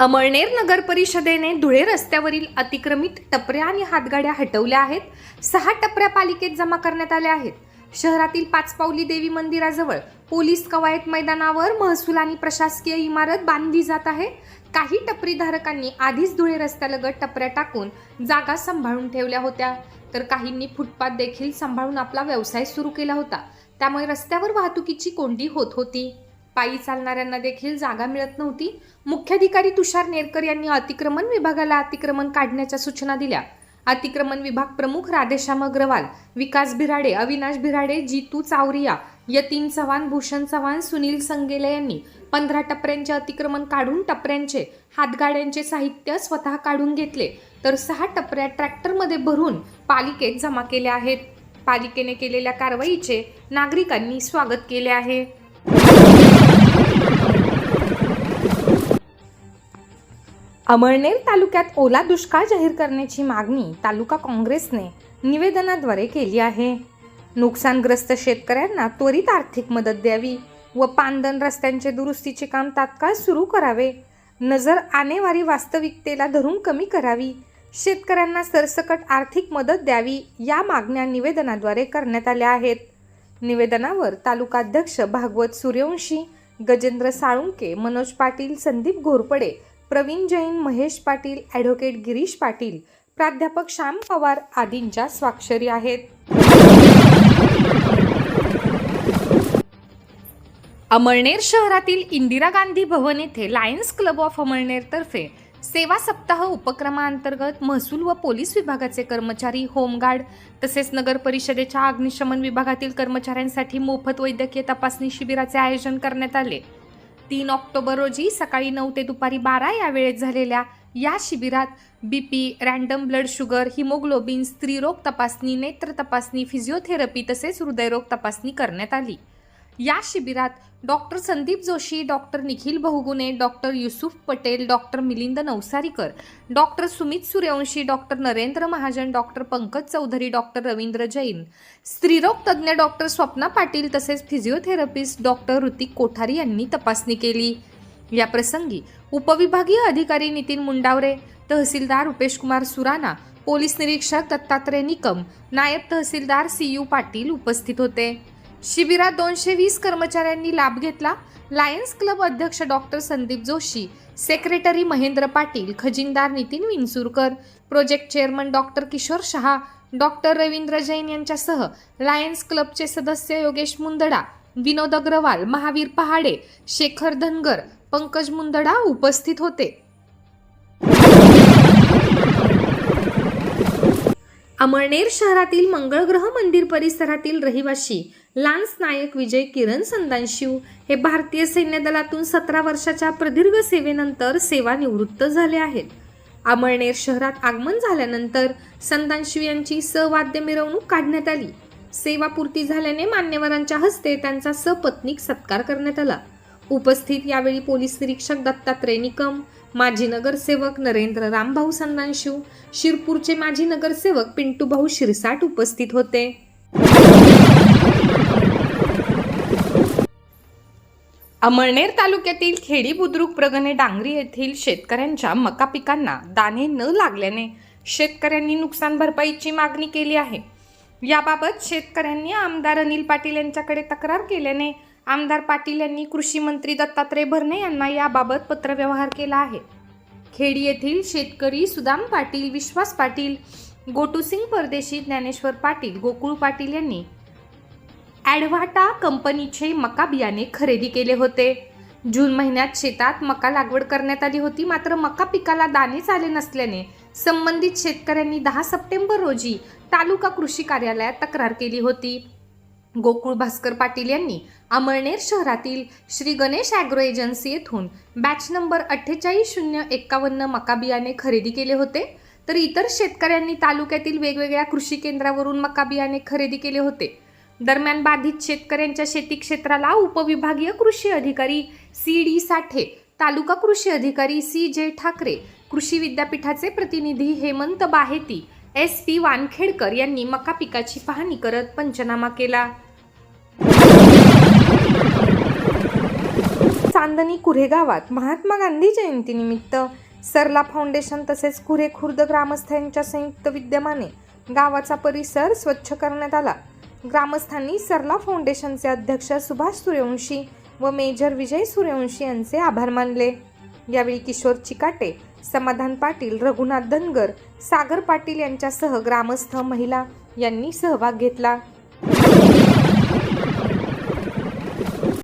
अमळनेर नगर परिषदेने धुळे रस्त्यावरील अतिक्रमित टपऱ्या आणि हातगाड्या हटवल्या आहेत. सहा टपऱ्या पालिकेत जमा करण्यात आल्या आहेत. शहरातील पाचपावली देवी मंदिराजवळ पोलीस कवायत मैदानावर महसूल आणि प्रशासकीय इमारत बांधली जात आहे. काही टपरीधारकांनी आधीच धुळे रस्त्यालगत टपऱ्या टाकून जागा सांभाळून ठेवल्या होत्या. तर काहींनी फुटपाथ देखील सांभाळून आपला व्यवसाय सुरू केला होता. त्यामुळे रस्त्यावर वाहतुकीची कोंडी होत होती. पायी चालणाऱ्यांना देखील जागा मिळत नव्हती. मुख्याधिकारी तुषार नेरकर यांनी अतिक्रमण विभागाला अतिक्रमण काढण्याच्या सूचना दिल्या. अतिक्रमण विभाग प्रमुख राधेश्याम अग्रवाल विकास भिराडे अविनाश भिराडे जितू चावरिया यतीन चव्हाण भूषण चव्हाण सुनील संगेले यांनी पंधरा टपऱ्यांचे अतिक्रमण काढून टपऱ्यांचे हातगाड्यांचे साहित्य स्वतः काढून घेतले. तर सहा टपऱ्या ट्रॅक्टरमध्ये भरून पालिकेत जमा केल्या आहेत. पालिकेने केलेल्या कारवाईचे नागरिकांनी स्वागत केले आहे. अमळनेर तालुक्यात ओला दुष्काळ जाहीर करण्याची मागणी तालुका काँग्रेसने निवेदनाद्वारे केली आहे. नुकसानग्रस्त शेतकऱ्यांना त्वरित आर्थिक मदत द्यावी व पांदन रस्त्यांचे दुरुस्तीचे काम तात्काळ सुरू करावे. नजर आणेवारी वास्तविकतेला धरून कमी करावी. शेतकऱ्यांना सरसकट आर्थिक मदत द्यावी या मागण्या निवेदनाद्वारे करण्यात आल्या आहेत. निवेदनावर तालुकाध्यक्ष भागवत सूर्यवंशी गजेंद्र साळुंके मनोज पाटील संदीप घोरपडे प्रवीण जैन महेश पाटील ॲडव्होकेट गिरीश पाटील प्राध्यापक श्याम पवार आदींच्या स्वाक्षरी आहेत. अमळनेर शहरातील इंदिरा गांधी भवन येथे लायन्स क्लब ऑफ अमळनेर तर्फे सेवा सप्ताह उपक्रमाअंतर्गत महसूल व पोलीस विभागाचे कर्मचारी होमगार्ड तसेच नगर परिषदेच्या अग्निशमन विभागातील कर्मचाऱ्यांसाठी मोफत वैद्यकीय तपासणी शिबिराचे आयोजन करण्यात आले. तीन ऑक्टोबर रोजी सकाळी नऊ ते दुपारी बारा या वेळेत झालेल्या या शिबिरात BP random blood sugar haemoglobin स्त्रीरोग तपासणी नेत्र तपासणी फिजिओथेरपी तसेच हृदयरोग तपासणी करण्यात आली. या शिबिरात doctor Sandeep Joshi doctor Nikhil Bahugune doctor Yusuf Patel doctor Milind Navsarikar doctor Sumit Suryavanshi doctor Narendra Mahajan doctor Pankaj Chaudhari doctor Ravindra Jain स्त्रीरोग तज्ज्ञ डॉक्टर स्वप्ना पाटील तसेच फिजिओथेरपिस्ट डॉक्टर ऋतिक कोठारी यांनी तपासणी केली. या प्रसंगी उपविभागीय अधिकारी नितीन मुंडावरे तहसीलदार रुपेशकुमार सुराणा पोलीस निरीक्षक दत्तात्रय निकम नायब तहसीलदार सी यू पाटील उपस्थित होते. शिबिरात दोनशे वीस कर्मचाऱ्यांनी लाभ घेतला. लायन्स क्लब अध्यक्ष doctor Sandeep Joshi secretary Mahendra Patil खजिनदार Nitin Vinsurkar project chairman doctor Kishor Shah doctor Ravindra Jain यांच्यासह लायन्स क्लबचे सदस्य योगेश मुंदडा विनोद अग्रवाल महावीर पहाडे शेखर धनगर पंकज मुंदडा उपस्थित होते. अमळनेर शहरातील मंगळग्रह मंदिर परिसरातील रहिवाशी लान्स नायक विजय किरण संदानशिव हे भारतीय सैन्य दलातून सतरा वर्षाच्या प्रदीर्घ सेवेनंतर सेवानिवृत्त झाले आहेत. अमळनेर शहरात आगमन झाल्यानंतर संदानशिव यांची सवाद्य मिरवणूक काढण्यात आली. सेवापूर्ती झाल्याने मान्यवरांच्या हस्ते त्यांचा सपत्नीक सत्कार करण्यात आला. उपस्थित यावेळी पोलीस निरीक्षक दत्तात्रय निकम माजी नगरसेवक नरेंद्र रामभाऊ संदानशिव शिरपूरचे माजी नगरसेवक पिंटूभाऊ शिरसाट उपस्थित होते. अमळनेर तालुक्यातील खेडी बुद्रुक प्रगणे डांगरी येथील शेतकऱ्यांच्या मका पिकांना दाणे न लागल्याने शेतकऱ्यांनी नुकसान भरपाईची मागणी केली आहे. याबाबत शेतकऱ्यांनी आमदार अनिल पाटील यांच्याकडे तक्रार केल्याने आमदार पाटील यांनी कृषी मंत्री दत्तात्रय भरणे यांना याबाबत पत्रव्यवहार केला आहे. खेडी येथील शेतकरी सुदाम पाटील विश्वास पाटील गोटूसिंग परदेशी ज्ञानेश्वर पाटील गोकुळ पाटील यांनी ॲडव्हाटा कंपनीचे मका बियाणे खरेदी केले होते. जून महिन्यात शेतात मका लागवड करण्यात आली होती मात्र मका पिकाला दाणेच आले नसल्याने संबंधित शेतकऱ्यांनी दहा सप्टेंबर रोजी तालुका कृषी कार्यालयात तक्रार केली होती. गोकुळ भास्कर पाटील यांनी अमळनेर शहरातील श्री गणेश ॲग्रो एजन्सी येथून बॅच नंबर अठ्ठेचाळीस शून्य एक्कावन्न मका बियाणे खरेदी केले होते. तर इतर शेतकऱ्यांनी तालुक्यातील वेगवेगळ्या कृषी केंद्रावरून मका बियाणे खरेदी केले होते. दरम्यान बाधित शेतकऱ्यांच्या शेती क्षेत्राला उपविभागीय कृषी अधिकारी सी डी साठे तालुका कृषी अधिकारी सी जे ठाकरे कृषी विद्यापीठाचे प्रतिनिधी हेमंत बाहेती एस पी वानखेडकर यांनी मका पिकाची पाहणी करत पंचनामा केला. चांदणी कुऱ्हे गावात महात्मा गांधी जयंतीनिमित्त सरला फाउंडेशन तसेच कुरे खुर्द ग्रामस्थ यांच्या संयुक्त विद्यमाने गावाचा परिसर स्वच्छ करण्यात आला. ग्रामस्थांनी सरला फाउंडेशनचे अध्यक्ष सुभाष सूर्यवंशी व मेजर विजय सूर्यवंशी यांचे आभार मानले. यावेळी किशोर चिकाटे समाधान पाटील रघुनाथ धनगर सागर पाटील यांच्यासह ग्रामस्थ महिला यांनी सहभाग घेतला.